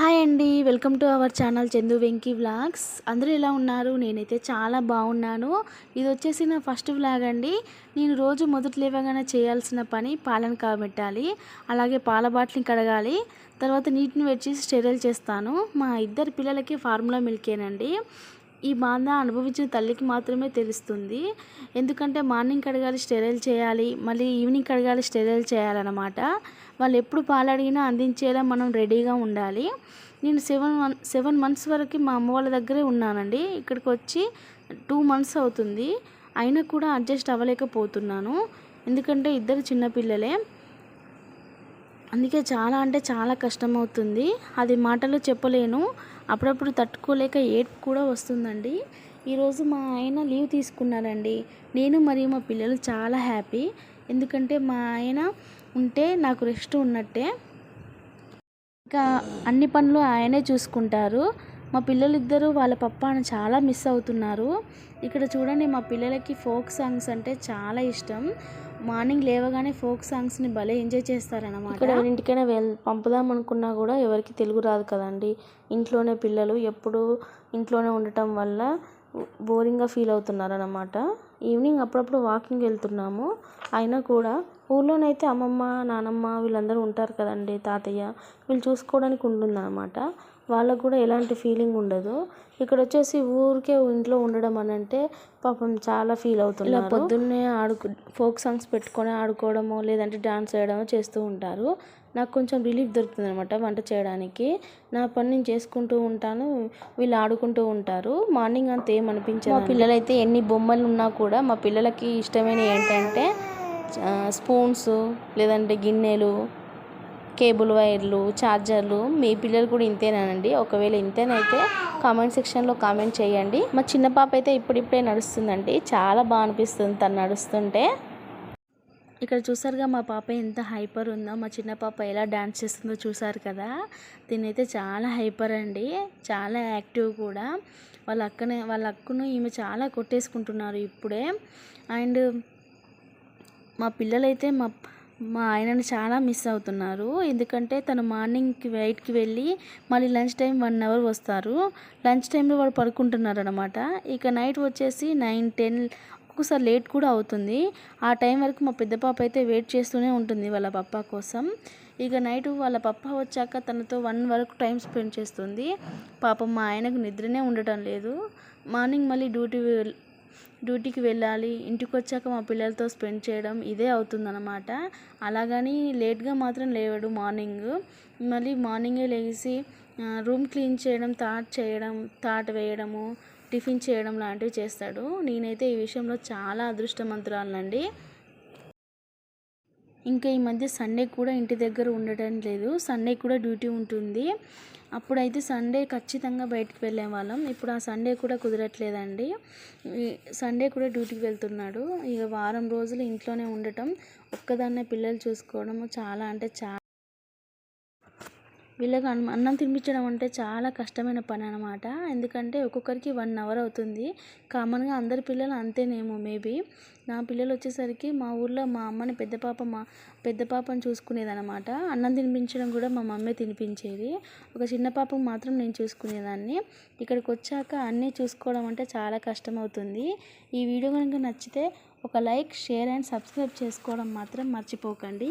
Hi అండి welcome to our channel Chandu Venky vlogs. అందరూ ఎలా ఉన్నారు? నేనైతే చాలా బాగున్నాను. ఇది వచ్చేసి నా ఫస్ట్ వ్లాగ్ అండి. నేను రోజు మొదటి లేవగానే చేయాల్సిన పని పాలను కాబెట్టాలి అలాగే పాల బాటిల్ని కడగాలి తర్వాత నీటిని వచ్చి స్టెరైల్ చేస్తాను. మా ఇద్దరు పిల్లలకి ఫార్ములా మిల్కేనండి. ఈ బాధ అనుభవించిన తల్లికి మాత్రమే తెలుస్తుంది. ఎందుకంటే మార్నింగ్ కడగాలి స్టెరైల్ చేయాలి మళ్ళీ ఈవినింగ్ కడగాలి స్టెరైల్ చేయాలన్నమాట. వాళ్ళు ఎప్పుడు పాలు అడిగినా అందించేలా మనం రెడీగా ఉండాలి. నేను సెవెన్ మన్ సెవెన్ మంత్స్ వరకు మా అమ్మ వాళ్ళ దగ్గరే ఉన్నానండి. ఇక్కడికి వచ్చి టూ మంత్స్ అవుతుంది. అయినా కూడా అడ్జస్ట్ అవ్వలేకపోతున్నాను. ఎందుకంటే ఇద్దరు చిన్నపిల్లలే అందుకే చాలా అంటే చాలా కష్టమవుతుంది. అది మాటలు చెప్పలేను. అప్పుడప్పుడు తట్టుకోలేక ఏడుపు కూడా వస్తుందండి. ఈరోజు మా ఆయన లీవ్ తీసుకున్నారండి. నేను మరియు మా పిల్లలు చాలా హ్యాపీ. ఎందుకంటే మా ఆయన ఉంటే నాకు రెస్ట్ ఉన్నట్టే. ఇంకా అన్ని పనులు ఆయనే చూసుకుంటారు. మా పిల్లలిద్దరూ వాళ్ళ పప్పాను చాలా మిస్ అవుతున్నారు. ఇక్కడ చూడండి మా పిల్లలకి ఫోక్ సాంగ్స్ అంటే చాలా ఇష్టం. మార్నింగ్ లేవగానే ఫోక్ సాంగ్స్ని భలే ఎంజాయ్ చేస్తారనమాట ఇక్కడ ఎవరింటికైనా వెళ్ పంపుదాం అనుకున్నా కూడా ఎవరికి తెలుగు రాదు కదండి. ఇంట్లోనే పిల్లలు ఎప్పుడు ఇంట్లోనే ఉండటం వల్ల బోరింగ్గా ఫీల్ అవుతున్నారు అనమాట ఈవినింగ్ అప్పుడప్పుడు వాకింగ్ వెళ్తున్నాము. అయినా కూడా ఊళ్ళోనైతే అమ్మమ్మ నానమ్మ వీళ్ళందరూ ఉంటారు కదండి తాతయ్య. వీళ్ళు చూసుకోవడానికి ఉంటుందన్నమాట. వాళ్ళకు కూడా ఎలాంటి ఫీలింగ్ ఉండదు. ఇక్కడ వచ్చేసి ఊరికే ఇంట్లో ఉండడం అని అంటే పాపం చాలా ఫీల్ అవుతుంది ఇలా పొద్దున్నే ఆడుకు ఫోక్ సాంగ్స్ పెట్టుకొని ఆడుకోవడము లేదంటే డాన్స్ వేయడము చేస్తూ ఉంటారు. నాకు కొంచెం రిలీఫ్ దొరుకుతుంది అనమాట వంట చేయడానికి. నా పని నేను చేసుకుంటూ ఉంటాను వీళ్ళు ఆడుకుంటూ ఉంటారు. మార్నింగ్ అంత ఏమనిపించదు మా పిల్లలైతే ఎన్ని బొమ్మలు ఉన్నా కూడా మా పిల్లలకి ఇష్టమైన ఏంటంటే స్పూన్స్ లేదంటే గిన్నెలు కేబుల్ వైర్లు ఛార్జర్లు మీ పిల్లలు కూడా ఇంతేనానండి. ఒకవేళ ఇంతేనైతే కామెంట్ సెక్షన్లో కామెంట్ చేయండి. మా చిన్న పాప అయితే ఇప్పుడిప్పుడే నడుస్తుందండి. చాలా బాగా అనిపిస్తుంది తను నడుస్తుంటే. ఇక్కడ చూసారుగా మా పాప ఎంత హైపర్ ఉందో. మా చిన్న పాప ఎలా డాన్స్ చేస్తుందో చూసారు కదా. దీనైతే చాలా హైపర్ అండి. చాలా యాక్టివ్ కూడా. వాళ్ళ అక్కనే వాళ్ళ అక్కను ఈమె చాలా కొట్టేసుకుంటున్నారు ఇప్పుడే. అండ్ మా పిల్లలైతే మా మా ఆయనను చాలా మిస్ అవుతున్నారు. ఎందుకంటే తను మార్నింగ్కి వెయిట్కి వెళ్ళి మళ్ళీ లంచ్ టైం వన్ అవర్ వస్తారు. లంచ్ టైంలో వాడు పడుకుంటున్నారు అనమాట ఇక నైట్ వచ్చేసి నైన్ టెన్ ఒక్కొక్కసారి లేట్ కూడా అవుతుంది. ఆ టైం వరకు మా పెద్ద పాప అయితే వెయిట్ చేస్తూనే ఉంటుంది వాళ్ళ పప్ప కోసం. ఇక నైట్ వాళ్ళ పప్ప వచ్చాక తనతో వన్ వరకు టైం స్పెండ్ చేస్తుంది. పాపం మా ఆయనకు నిద్రనే ఉండటం లేదు. మార్నింగ్ మళ్ళీ డ్యూటీ డ్యూటీకి వెళ్ళాలి ఇంటికి వచ్చాక మా పిల్లలతో స్పెండ్ చేయడం ఇదే అవుతుందన్నమాట. అలాగని లేట్గా మాత్రం లేవడు మార్నింగ్. మళ్ళీ మార్నింగే లేచి రూమ్ క్లీన్ చేయడం తాట్ చేయడం థాట్ వేయడము టిఫిన్ చేయడం లాంటివి చేస్తాడు. నేనైతే ఈ విషయంలో చాలా అదృష్టవంతురాలండి ఇంకా ఈ మధ్య సండే కూడా ఇంటి దగ్గర ఉండటం లేదు. సండే కూడా డ్యూటీ ఉంటుంది. అప్పుడైతే సండే ఖచ్చితంగా బయటికి వెళ్ళే వాళ్ళం ఇప్పుడు ఆ సండే కూడా కుదరట్లేదండి. సండే కూడా డ్యూటీకి వెళ్తున్నాడు. ఇక వారం రోజులు ఇంట్లోనే ఉండటం ఒక్కదాన్నే పిల్లలు చూసుకోవడం చాలా అంటే చాలా వీళ్ళకి అన్నం తినిపించడం అంటే చాలా కష్టమైన పని అనమాట ఎందుకంటే ఒక్కొక్కరికి వన్ అవర్ అవుతుంది. కామన్గా అందరి పిల్లలు అంతేనేమో మేబీ నా పిల్లలు వచ్చేసరికి మా ఊర్లో మా అమ్మని పెద్ద పాప మా పెద్ద పాపని చూసుకునేది అనమాట అన్నం తినిపించడం కూడా మా మమ్మీ తినిపించేది. ఒక చిన్న పాపకు మాత్రం నేను చూసుకునేదాన్ని. ఇక్కడికి వచ్చాక అన్నీ చూసుకోవడం అంటే చాలా కష్టం అవుతుంది ఈ వీడియో కనుక నచ్చితే ఒక లైక్ షేర్ అండ్ సబ్స్క్రైబ్ చేసుకోవడం మాత్రం మర్చిపోకండి.